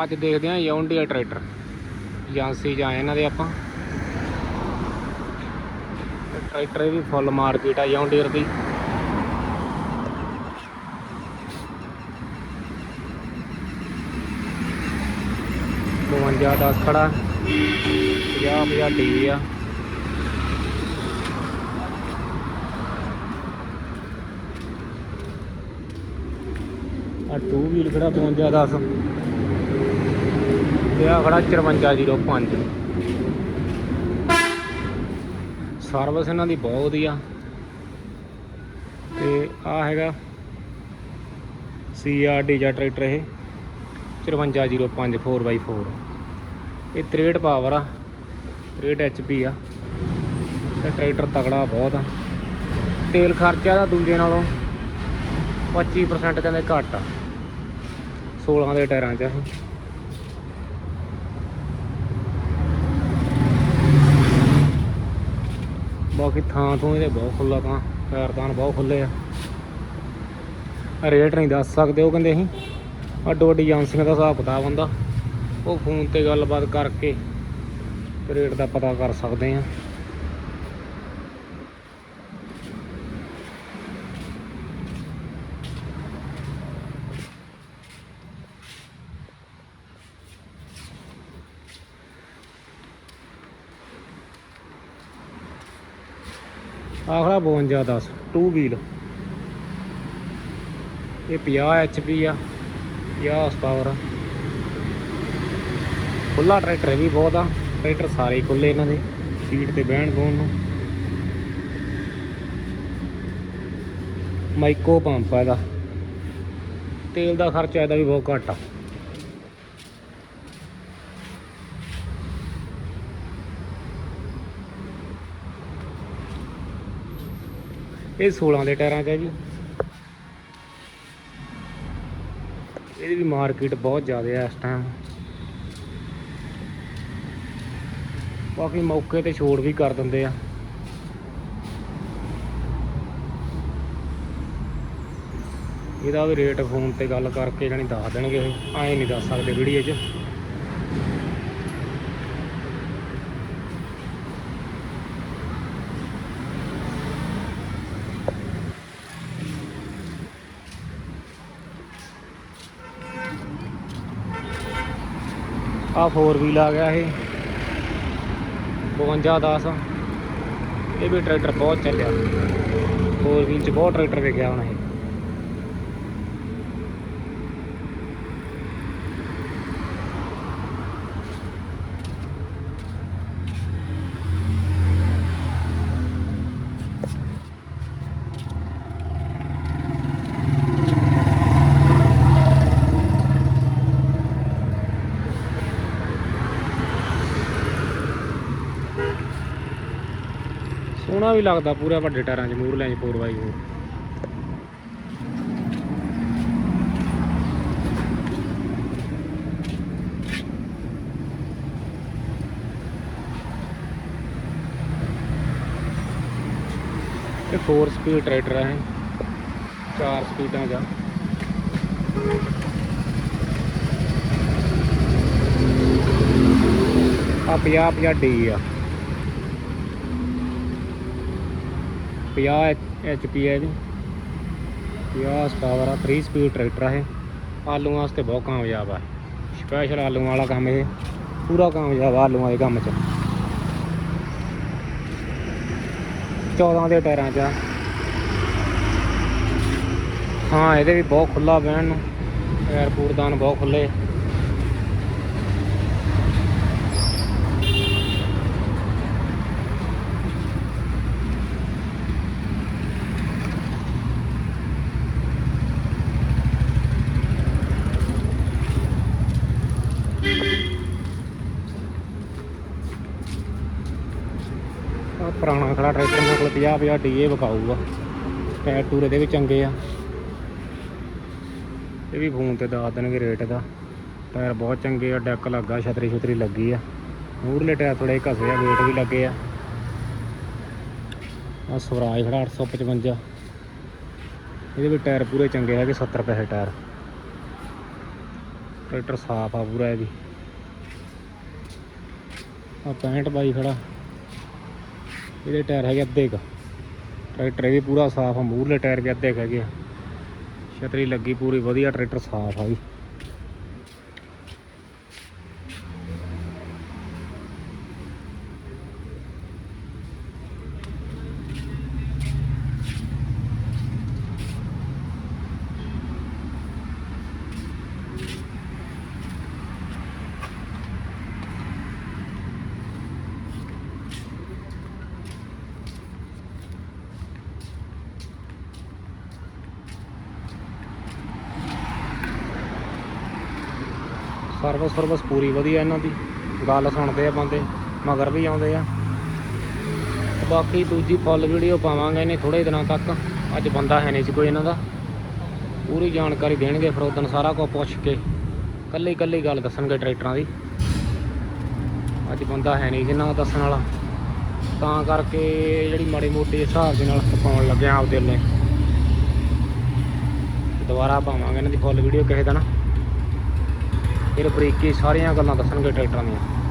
ਅੱਜ ਦੇਖਦੇ ਹਾਂ ਯੌਂਡੀਆ ਟਰੈਕਟਰ। ਏਜੰਸੀ ਜਾਂ ਇਹਨਾਂ ਦੇ ਆਪਾਂ। ਟਰੈਕਟਰ ਵੀ ਫੁੱਲ ਮਾਰਕੀਟ ਆ ਯੌਂਡੀਅਰ ਦੀ। ਬਵੰਜਾ 10 ਖੜਾ। 50 50 ਡੀ ਆ। ਆ 2 ਵੀਲ ਖੜਾ 52 10 ਤੇ ਆ ਖੜਾ 5405 ਸਰਵਿਸ ਇਹਨਾਂ ਦੀ ਬਹੁਤ ਵਧੀਆ। ਤੇ ਆ ਹੈਗਾ ਸੀਆਰਡੀ ਜਾਂ ਟਰੈਕਟਰ ਇਹ 5405 4x4 ਇਹ 63 ਪਾਵਰ ਆ 63 HP ਆ। ਤੇ ਟਰੈਕਟਰ ਤਗੜਾ ਬਹੁਤ ਆ। ਤੇਲ ਖਰਚਾ ਦਾ ਦੂਜੇ ਨਾਲੋਂ 25% ਕਹਿੰਦੇ ਘੱਟ ਆ। 16 ਦੇ ਟਾਇਰਾਂ 'ਚ ਇਹ। ਬਾਕੀ ਥਾਂ ਤੋਂ ਇਹਦੇ ਬਹੁਤ ਖੁੱਲਾ ਤਾਂ ਪੈਰਦਾਨ ਬਹੁਤ ਖੁੱਲੇ ਆ। ਰੇਟ ਨਹੀਂ ਦੱਸ ਸਕਦੇ ਉਹ ਕਹਿੰਦੇ ਅਸੀਂ। ਅੱਡੋ ਅੱਡੀ ਏਜੰਸੀਆਂ ਦਾ ਹਿਸਾਬ ਕਿਤਾਬ ਹੁੰਦਾ। ਉਹ ਫੋਨ ਤੇ ਗੱਲਬਾਤ ਕਰਕੇ ਰੇਟ ਦਾ ਪਤਾ ਕਰ ਸਕਦੇ ਆ। ਆਖਲਾ 52 10 2 ਵੀਲ ਇਹ 50 HP ਆ 50 ਹਾਰਸ ਪਾਵਰ ਆ। ਖੁੱਲਾ ਟਰੈਕਟਰ ਇਹ ਵੀ ਬਹੁਤ ਆ। ਟਰੈਕਟਰ ਸਾਰੇ ਹੀ ਖੁੱਲੇ ਇਹਨਾਂ ਦੇ ਸੀਟ ਤੇ ਬਹਿਣ ਬੋਣ ਨੂੰ। ਮਾਈਕੋ ਪੰਪ ਆ ਇਹਦਾ। ਤੇਲ ਦਾ ਖਰਚਾ ਇਹਦਾ ਵੀ ਬਹੁਤ ਘੱਟ ਆ। ਇਹ 16 ਦੇ ਟਾਇਰਾਂ 'ਚ ਹੈ ਜੀ। ਇਹਦੀ ਵੀ ਮਾਰਕੀਟ ਬਹੁਤ ਜ਼ਿਆਦਾ ਹੈ ਇਸ ਟਾਈਮ ਬਾਕੀ ਮੌਕੇ ਤੇ ਛੋੜ ਵੀ ਕਰ ਦਿੰਦੇ ਆ। ਇਹਦਾ ਵੀ ਰੇਟ ਫੋਨ ਤੇ ਗੱਲ ਕਰਕੇ ਜਾਨੀ ਦੱਸ ਦੇਣਗੇ। ਇਹ ਐਂ ਨਹੀਂ ਦੱਸ ਸਕਦੇ ਵੀਡੀਓ 'ਚ। ਆ 4 ਵੀਲ ਆ ਗਿਆ ਇਹ। 52 10 ਇਹ ਵੀ ਟਰੈਕਟਰ ਬਹੁਤ ਚੱਲਿਆ। 4 ਵੀਲ ਚ ਬਹੁਤ ਟਰੈਕਟਰ ਵੇਖਿਆ ਹੁਣ ਇਹ। ਸੋਹਣਾ ਵੀ ਲੱਗਦਾ ਪੂਰਾ ਵੱਡੇ ਟਾਇਰਾਂ 'ਚ ਮੂਰ ਲੈ 4x4 ਇਹ 4 ਸਪੀਡ ਟਰੈਕਟਰ ਹੈ 4 ਸਪੀਡਾਂ ਦਾ ਆ। 50 50 ਡੀ ਆ। 50 HP ਹੈ ਇਹਦੀ 50 ਪਾਵਰ ਆ 3 ਸਪੀਡ ਟਰੈਕਟਰ ਆ ਇਹ। ਆਲੂਆਂ ਵਾਸਤੇ ਬਹੁਤ ਕਾਮਯਾਬ ਆ। ਸਪੈਸ਼ਲ ਆਲੂਆਂ ਵਾਲਾ ਕੰਮ ਇਹ। ਪੂਰਾ ਕਾਮਯਾਬ ਆਲੂਆਂ ਦੇ ਕੰਮ 'ਚ। 14 ਦੇ ਟਾਇਰਾਂ 'ਚ ਹਾਂ, ਇਹਦੇ ਵੀ ਬਹੁਤ ਖੁੱਲਾ ਬਹਿਣ ਨੂੰ। ਟਾਇਰ ਪੂਰਦਾਨ ਬਹੁਤ ਖੁੱਲੇ ਆ ਪੁਰਾਣਾ ਖੜਾ ਟਰੈਕਟਰ ਮੇਰੇ ਕੋਲ 50 50 ਡੀਏ ਵਿਕਾਊਗਾ। ਟਾਇਰ ਟੂਰ ਇਹਦੇ ਵੀ ਚੰਗੇ ਆ। ਇਹ ਵੀ ਫੋਨ ਤੇ ਦੱਸ ਦੇਣਗੇ ਰੇਟ ਦਾ। ਟਾਇਰ ਬਹੁਤ ਚੰਗੇ ਆ, ਡੈਕ ਲੱਗਾ ਛਤਰੀ ਛਤਰੀ ਲੱਗੀ ਆ। ਮੂਰਲੇ ਟਾਇਰ ਥੋੜੇ ਘਸੇ ਆ ਵੇਟ ਵੀ ਲੱਗੇ ਆ। ਆ ਸਵਰਾਜ ਖੜਾ 855 ਇਹਦੇ ਵੀ ਟਾਇਰ ਪੂਰੇ ਚੰਗੇ ਹੈਗੇ 70 ਪੈਸੇ ਟਾਇਰ। ਟਰੈਕਟਰ ਸਾਫ਼ ਆ ਪੂਰਾ ਇਹ ਵੀ ਆ 65 ਬਾਈ ਖੜਾ। ਇਹਦੇ ਟਾਇਰ ਹੈਗੇ ਅੱਧੇ ਕ। ਟਰੈਕਟਰ ਵੀ ਪੂਰਾ ਸਾਫ਼ ਆ, ਮੂਹਰਲੇ ਟਾਇਰ ਵੀ ਅੱਧੇ ਕੁ ਹੈਗੇ ਆ। ਛਤਰੀ ਲੱਗੀ ਪੂਰੀ, ਵਧੀਆ ਟਰੈਕਟਰ ਸਾਫ਼ ਆ ਜੀ। ਸਰਵਿਸ ਸਰਵਿਸ ਪੂਰੀ ਵਧੀਆ ਇਹਨਾਂ ਦੀ। ਗੱਲ ਸੁਣਦੇ ਆ ਬੰਦੇ, ਮਗਰ ਵੀ ਆਉਂਦੇ ਆ। ਬਾਕੀ ਦੂਜੀ ਫੁੱਲ ਵੀਡੀਓ ਪਾਵਾਂਗੇ ਨਹੀਂ ਥੋੜੇ ਦਿਨਾਂ ਤੱਕ। ਅੱਜ ਬੰਦਾ ਹੈ ਨਹੀਂ ਸੀ ਕੋਈ ਇਹਨਾਂ ਦਾ। ਪੂਰੀ ਜਾਣਕਾਰੀ ਦੇਣਗੇ ਫਿਰ ਉਦੋਂ ਸਾਰਾ ਕੁਝ ਪੁੱਛ ਕੇ। ਕੱਲੀ ਕੱਲੀ ਗੱਲ ਦੱਸਣਗੇ ਟਰੈਕਟਰਾਂ ਦੀ। ਅੱਜ ਬੰਦਾ ਹੈ ਨਹੀਂ ਜਿੰਨਾ ਦੱਸਣ ਵਾਲਾ। ਤਾਂ ਕਰਕੇ ਜਿਹੜੀ ਮਾੜੀ ਮੋਟੀ ਹਿਸਾਬ ਦੇ ਨਾਲ ਪਾਉਣ ਲੱਗਿਆ ਆਪਦੇ ਲਈ ਦੁਬਾਰਾ ਪਾਵਾਂਗੇ ਇਹਨਾਂ ਦੀ ਫੁੱਲ ਵੀਡੀਓ ਕਿਸੇ ਦਿਨ। ਫਿਰ ਬਰੀਕੀ ਸਾਰੀਆਂ ਗੱਲਾਂ ਦੱਸਣਗੇ ਟਰੈਕਟਰਾਂ ਦੀਆਂ।